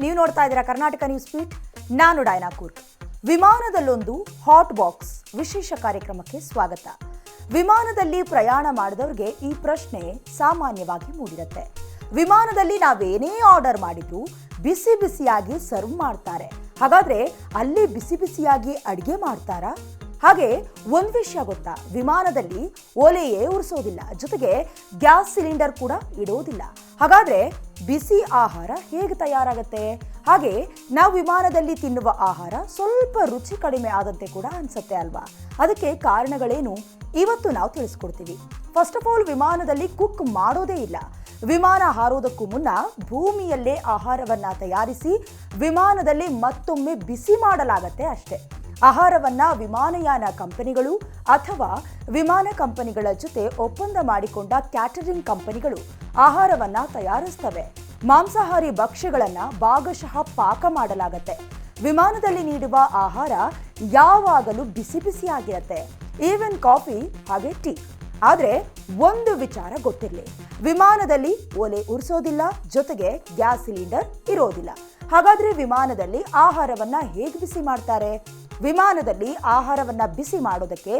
ನೀವು ನೋಡ್ತಾ ಇದ್ದೀರಾ ಕರ್ನಾಟಕ ನ್ಯೂಸ್ ಫೀಟ್ ನಾನು ಡೈನಾ ಕೂರ್ಗ್ ವಿಮಾನದಲ್ಲೊಂದು ಹಾಟ್ ಬಾಕ್ಸ್ ವಿಶೇಷ ಕಾರ್ಯಕ್ರಮಕ್ಕೆ ಸ್ವಾಗತ. ವಿಮಾನದಲ್ಲಿ ಪ್ರಯಾಣ ಮಾಡಿದವ್ರಿಗೆ ಈ ಪ್ರಶ್ನೆ ಸಾಮಾನ್ಯವಾಗಿ ಮೂಡಿರುತ್ತೆ. ವಿಮಾನದಲ್ಲಿ ನಾವೇನೇ ಆರ್ಡರ್ ಮಾಡಿದ್ರು ಬಿಸಿ ಬಿಸಿಯಾಗಿ ಸರ್ವ್ ಮಾಡ್ತಾರೆ. ಹಾಗಾದ್ರೆ ಅಲ್ಲಿ ಬಿಸಿ ಬಿಸಿಯಾಗಿ ಅಡಿಗೆ ಮಾಡ್ತಾರಾ? ಹಾಗೆ ಒಂದು ವಿಷಯ ಗೊತ್ತಾ? ವಿಮಾನದಲ್ಲಿ ಒಲೆಯೇ ಉರಿಸೋದಿಲ್ಲ. ಜೊತೆಗೆ ಗ್ಯಾಸ್ ಸಿಲಿಂಡರ್ ಕೂಡ ಇಡೋದಿಲ್ಲ. ಹಾಗಾದ್ರೆ ಬಿಸಿ ಆಹಾರ ಹೇಗೆ ತಯಾರಾಗುತ್ತೆ? ಹಾಗೆ ನಾವು ವಿಮಾನದಲ್ಲಿ ತಿನ್ನುವ ಆಹಾರ ಸ್ವಲ್ಪ ರುಚಿ ಕಡಿಮೆ ಆದಂತೆ ಕೂಡ ಅನ್ಸುತ್ತೆ ಅಲ್ವಾ? ಅದಕ್ಕೆ ಕಾರಣಗಳೇನು? ಇವತ್ತು ನಾವು ತಿಳಿಸ್ಕೊಡ್ತೀವಿ. ಫಸ್ಟ್ ಆಫ್ ಆಲ್ ವಿಮಾನದಲ್ಲಿ ಕುಕ್ ಮಾಡೋದೇ ಇಲ್ಲ. ವಿಮಾನ ಹಾರೋದಕ್ಕೂ ಮುನ್ನ ಭೂಮಿಯಲ್ಲೇ ಆಹಾರವನ್ನ ತಯಾರಿಸಿ ವಿಮಾನದಲ್ಲಿ ಮತ್ತೊಮ್ಮೆ ಬಿಸಿ ಮಾಡಲಾಗತ್ತೆ ಅಷ್ಟೇ. ಆಹಾರವನ್ನ ವಿಮಾನಯಾನ ಕಂಪನಿಗಳು ಅಥವಾ ವಿಮಾನ ಕಂಪನಿಗಳ ಜೊತೆ ಒಪ್ಪಂದ ಮಾಡಿಕೊಂಡ ಕ್ಯಾಟರಿಂಗ್ ಕಂಪನಿಗಳು ಆಹಾರವನ್ನ ತಯಾರಿಸ್ತವೆ. ಮಾಂಸಾಹಾರಿ ಭಕ್ಷ್ಯಗಳನ್ನ ಭಾಗಶಃ ಪಾಕ ಮಾಡಲಾಗತ್ತೆ. ವಿಮಾನದಲ್ಲಿ ನೀಡುವ ಆಹಾರ ಯಾವಾಗಲೂ ಬಿಸಿ ಬಿಸಿಯಾಗಿರುತ್ತೆ. ಈವನ್ ಕಾಫಿ ಹಾಗೆ ಟೀ ಆದ್ರೆ ಒಂದು ವಿಚಾರ ಗೊತ್ತಿರಲಿ. ವಿಮಾನದಲ್ಲಿ ಒಲೆ ಉರಿಸೋದಿಲ್ಲ, ಜೊತೆಗೆ ಗ್ಯಾಸ್ ಸಿಲಿಂಡರ್ ಇರೋದಿಲ್ಲ. ಹಾಗಾದ್ರೆ ವಿಮಾನದಲ್ಲಿ ಆಹಾರವನ್ನ ಹೇಗೆ ಬಿಸಿ ಮಾಡ್ತಾರೆ? ವಿಮಾನದಲ್ಲಿ ಆಹಾರವನ್ನು ಬಿಸಿ ಮಾಡೋದಕ್ಕೆ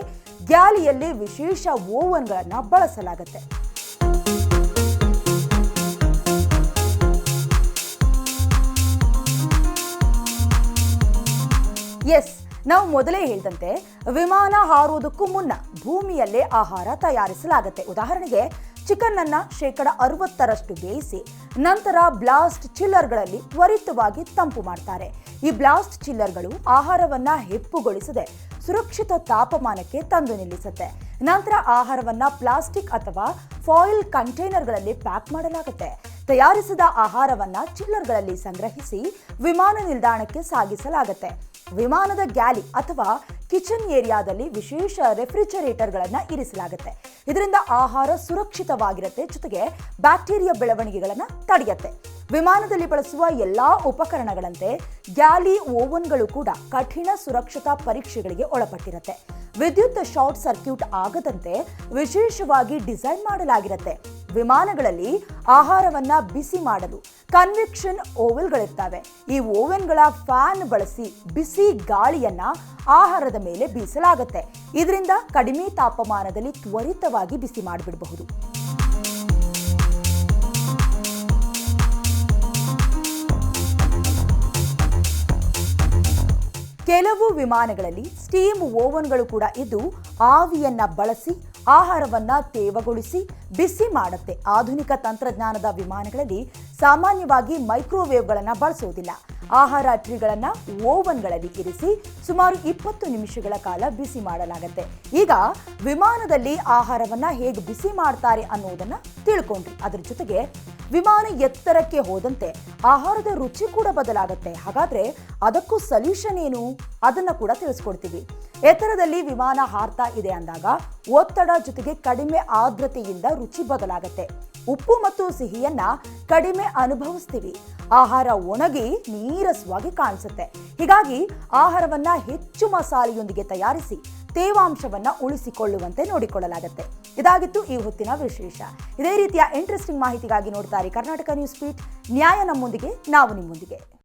ಗ್ಯಾಲಿಯಲ್ಲಿ ವಿಶೇಷ ಓವನ್ಗಳನ್ನು ಬಳಸಲಾಗುತ್ತೆ. ಎಸ್, ನಾವು ಮೊದಲೇ ಹೇಳಿದಂತೆ ವಿಮಾನ ಹಾರೋದಕ್ಕೂ ಮುನ್ನ ಭೂಮಿಯಲ್ಲೇ ಆಹಾರ ತಯಾರಿಸಲಾಗುತ್ತೆ. ಉದಾಹರಣೆಗೆ ಚಿಕನ್ ಅನ್ನ ಶೇಕಡ ಅರವತ್ತರಷ್ಟು ಬೇಯಿಸಿ ನಂತರ ಬ್ಲಾಸ್ಟ್ ಚಿಲ್ಲರ್ಗಳಲ್ಲಿ ತ್ವರಿತವಾಗಿ ತಂಪು ಮಾಡ್ತಾರೆ. ಈ ಬ್ಲಾಸ್ಟ್ ಚಿಲ್ಲರ್ಗಳು ಆಹಾರವನ್ನ ಹೆಪ್ಪುಗೊಳಿಸದೆ ಸುರಕ್ಷಿತ ತಾಪಮಾನಕ್ಕೆ ತಂದು ನಿಲ್ಲಿಸುತ್ತೆ. ನಂತರ ಆಹಾರವನ್ನ ಪ್ಲಾಸ್ಟಿಕ್ ಅಥವಾ ಫಾಯಿಲ್ ಕಂಟೈನರ್ಗಳಲ್ಲಿ ಪ್ಯಾಕ್ ಮಾಡಲಾಗುತ್ತೆ. ತಯಾರಿಸಿದ ಆಹಾರವನ್ನ ಚಿಲ್ಲರ್ಗಳಲ್ಲಿ ಸಂಗ್ರಹಿಸಿ ವಿಮಾನ ನಿಲ್ದಾಣಕ್ಕೆ ಸಾಗಿಸಲಾಗುತ್ತೆ. ವಿಮಾನದ ಗ್ಯಾಲಿ ಅಥವಾ ಕಿಚನ್ ಏರಿಯಾದಲ್ಲಿ ವಿಶೇಷ ರೆಫ್ರಿಜರೇಟರ್ಗಳನ್ನು ಇರಿಸಲಾಗುತ್ತೆ. ಇದರಿಂದ ಆಹಾರ ಸುರಕ್ಷಿತವಾಗಿರುತ್ತೆ, ಜೊತೆಗೆ ಬ್ಯಾಕ್ಟೀರಿಯಾ ಬೆಳವಣಿಗೆಗಳನ್ನು ತಡೆಯುತ್ತೆ. ವಿಮಾನದಲ್ಲಿ ಬಳಸುವ ಎಲ್ಲಾ ಉಪಕರಣಗಳಂತೆ ಗ್ಯಾಲಿ ಓವನ್ಗಳು ಕೂಡ ಕಠಿಣ ಸುರಕ್ಷತಾ ಪರೀಕ್ಷೆಗಳಿಗೆ ಒಳಪಟ್ಟಿರುತ್ತೆ. ವಿದ್ಯುತ್ ಶಾರ್ಟ್ ಸರ್ಕ್ಯೂಟ್ ಆಗದಂತೆ ವಿಶೇಷವಾಗಿ ಡಿಸೈನ್ ಮಾಡಲಾಗಿರುತ್ತೆ. ವಿಮಾನಗಳಲ್ಲಿ ಆಹಾರವನ್ನ ಬಿಸಿ ಮಾಡಲು ಕನ್ವೆಕ್ಷನ್ ಓವೆಲ್ಗಳಿರ್ತವೆ ಈ ಓವೆನ್ಗಳ ಫ್ಯಾನ್ ಬಳಸಿ ಬಿಸಿ ಗಾಳಿಯನ್ನ ಆಹಾರದ ಮೇಲೆ ಬೀಸಲಾಗುತ್ತೆ. ಇದರಿಂದ ಕಡಿಮೆ ತಾಪಮಾನದಲ್ಲಿ ತ್ವರಿತವಾಗಿ ಬಿಸಿ ಮಾಡಿಬಿಡಬಹುದು. ಕೆಲವು ವಿಮಾನಗಳಲ್ಲಿ ಸ್ಟೀಮ್ ಓವನ್ಗಳು ಕೂಡ ಇದ್ದು, ಆವಿಯನ್ನ ಬಳಸಿ, ಆಹಾರವನ್ನ ತೇವಗೊಳಿಸಿ, ಬಿಸಿ ಮಾಡುತ್ತೆ. ಆಧುನಿಕ ತಂತ್ರಜ್ಞಾನದ ವಿಮಾನಗಳಲ್ಲಿ ಸಾಮಾನ್ಯವಾಗಿ ಮೈಕ್ರೋವೇವ್ಗಳನ್ನು ಬಳಸುವುದಿಲ್ಲ ಆಹಾರ ಟ್ರೀಗಳನ್ನ ಓವನ್ಗಳಲ್ಲಿ ಇರಿಸಿ ಸುಮಾರು ಇಪ್ಪತ್ತು ನಿಮಿಷಗಳ ಕಾಲ ಬಿಸಿ ಮಾಡಲಾಗುತ್ತೆ. ಈಗ ವಿಮಾನದಲ್ಲಿ ಆಹಾರವನ್ನ ಹೇಗೆ ಬಿಸಿ ಮಾಡ್ತಾರೆ ಅನ್ನೋದನ್ನ ತಿಳ್ಕೊಂಡ್ರಿ. ಅದ್ರ ಜೊತೆಗೆ ವಿಮಾನ ಎತ್ತರಕ್ಕೆ ಹೋದಂತೆ ಆಹಾರದ ರುಚಿ ಕೂಡ ಬದಲಾಗುತ್ತೆ. ಹಾಗಾದ್ರೆ ಅದಕ್ಕೂ ಸಲ್ಯೂಷನ್ ಏನು? ಅದನ್ನ ಕೂಡ ತಿಳಿಸ್ಕೊಡ್ತೀವಿ. ಎತ್ತರದಲ್ಲಿ ವಿಮಾನ ಹಾರ್ತಾ ಇದೆ ಅಂದಾಗ ಒತ್ತಡ ಜೊತೆಗೆ ಕಡಿಮೆ ಆರ್ದ್ರತೆಯಿಂದ ರುಚಿ ಬದಲಾಗುತ್ತೆ. ಉಪ್ಪು ಮತ್ತು ಸಿಹಿಯನ್ನ ಕಡಿಮೆ ಅನುಭವಿಸ್ತೀವಿ. ಆಹಾರ ಒಣಗಿ ನೀರಸವಾಗಿ ಕಾಣಿಸುತ್ತೆ. ಹೀಗಾಗಿ ಆಹಾರವನ್ನ ಹೆಚ್ಚು ಮಸಾಲೆಯೊಂದಿಗೆ ತಯಾರಿಸಿ ತೇವಾಂಶವನ್ನ ಉಳಿಸಿಕೊಳ್ಳುವಂತೆ ನೋಡಿಕೊಳ್ಳಲಾಗುತ್ತೆ. ಇದಾಗಿತ್ತು ಈ ಹೊತ್ತಿನ ವಿಶೇಷ. ಇದೇ ರೀತಿಯ ಇಂಟ್ರೆಸ್ಟಿಂಗ್ ಮಾಹಿತಿಗಾಗಿ ನೋಡ್ತಾರೆ ಕರ್ನಾಟಕ ನ್ಯೂಸ್ ಪೀಟ್ ನ್ಯಾಯ ನಮ್ಮೊಂದಿಗೆ, ನಾವು ನಿಮ್ಮೊಂದಿಗೆ.